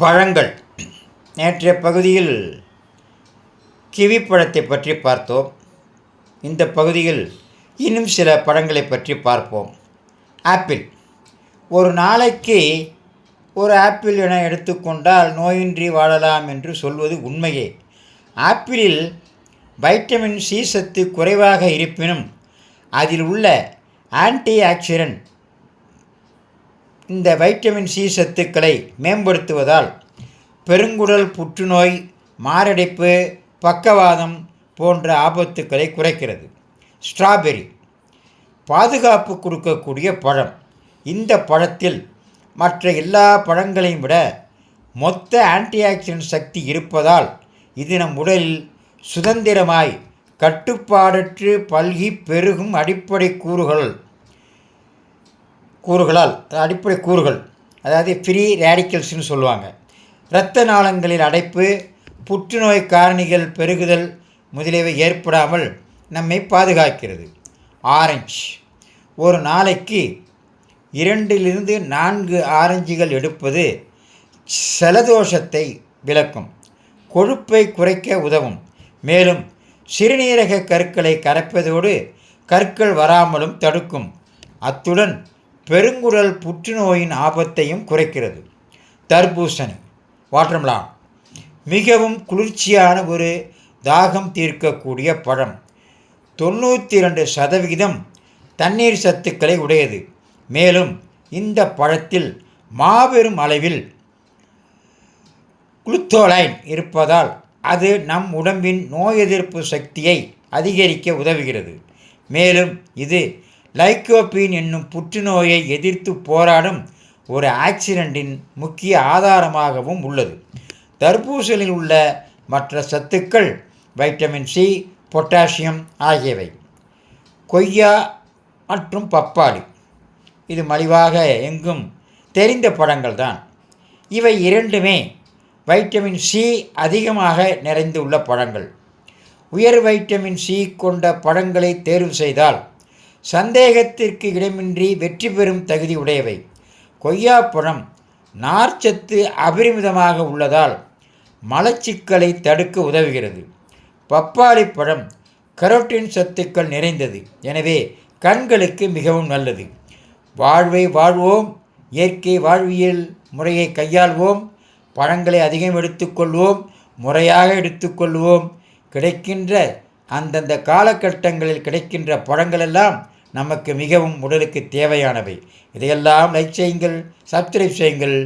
பழங்கள். நேற்றைய பகுதியில் கிவி பழத்தை பற்றி பார்த்தோம். இந்த பகுதியில் இன்னும் சில பழங்களை பற்றி பார்ப்போம். ஆப்பிள். ஒரு நாளைக்கு ஒரு ஆப்பிள் என எடுத்துக்கொண்டால் நோயின்றி வாழலாம் என்று சொல்வது உண்மையே. ஆப்பிளில் வைட்டமின் சி சத்து குறைவாக இருப்பினும் அதில் உள்ள ஆன்டி ஆக்சிடென்ட் இந்த வைட்டமின் சி சத்துக்களை மேம்படுத்துவதால் பெருங்குடல் புற்றுநோய் மாரடைப்பு பக்கவாதம் போன்ற ஆபத்துக்களை குறைக்கிறது. ஸ்ட்ராபெரி பாதுகாப்பு கொடுக்கக்கூடிய பழம். இந்த பழத்தில் மற்ற எல்லா பழங்களையும் விட மொத்த ஆன்டிஆக்சிடென்ட் சக்தி இருப்பதால் இது நம் உடலில் சுதந்திரமாய் கட்டுப்பாடற்று பல்கி பெருகும் அடிப்படை கூறுகள். கூறுகளால் அடிப்படை கூறுகள் அதாவது ஃப்ரீ ரேடிக்கல்ஸ்னு சொல்லுவாங்க. இரத்த நாளங்களில் அடைப்பு புற்றுநோய் காரணிகள் பெருகுதல் முதலியவை ஏற்படாமல் நம்மை பாதுகாக்கிறது. ஆரஞ்சு. ஒரு நாளைக்கு இரண்டிலிருந்து நான்கு ஆரஞ்சுகள் எடுப்பது செலதோஷத்தை விளக்கும். கொழுப்பை குறைக்க உதவும். மேலும் சிறுநீரக கற்களை கரைப்பதோடு கற்கள் வராமலும் தடுக்கும். அத்துடன் பெருங்குடல் புற்றுநோயின் ஆபத்தையும் குறைக்கிறது. தர்பூசணி. வாட்டர்மலான் மிகவும் குளிர்ச்சியான ஒரு தாகம் தீர்க்கக்கூடிய பழம். தொண்ணூற்றி ரெண்டு சதவிகிதம் தண்ணீர் சத்துக்களை உடையது. மேலும் இந்த பழத்தில் மாபெரும் அளவில் குளுத்தோலைன் இருப்பதால் அது நம் உடம்பின் நோய் எதிர்ப்பு சக்தியை அதிகரிக்க உதவுகிறது. மேலும் இது லைக்கோபீன் என்னும் புற்றுநோயை எதிர்த்து போராடும் ஒரு ஆக்சிடென்ட்டின் முக்கிய ஆதாரமாகவும் உள்ளது. தர்பூசலில் உள்ள மற்ற சத்துக்கள் வைட்டமின் சி பொட்டாசியம் ஆகியவை. கொய்யா மற்றும் பப்பாளி. இது மலிவாக எங்கும் தெரிந்த பழங்கள் தான். இவை இரண்டுமே வைட்டமின் சி அதிகமாக நிறைந்துள்ள பழங்கள். உயர் வைட்டமின் சி கொண்ட பழங்களை தேர்வு செய்தால் சந்தேகத்திற்கு இடமின்றி வெற்றி பெறும் தகுதி உடையவை. கொய்யாப்பழம் நார்ச்சத்து அபரிமிதமாக உள்ளதால் மலச்சிக்கலை தடுக்க உதவுகிறது. பப்பாளி பழம் கரோட்டின் சத்துக்கள் நிறைந்தது. எனவே கண்களுக்கு மிகவும் நல்லது. வாழ்வை வாழ்வோம். இயற்கை வாழ்வியல் முறையை கையாள்வோம். பழங்களை அதிகம் எடுத்துக்கொள்வோம். முறையாக எடுத்துக்கொள்வோம். கிடைக்கின்ற அந்தந்த காலகட்டங்களில் கிடைக்கின்ற பழங்களெல்லாம் நமக்கு மிகவும் உடலுக்கு தேவையானவை. இதையெல்லாம் லைக் செய்யுங்கள் சப்ஸ்கிரைப் செய்யுங்கள்.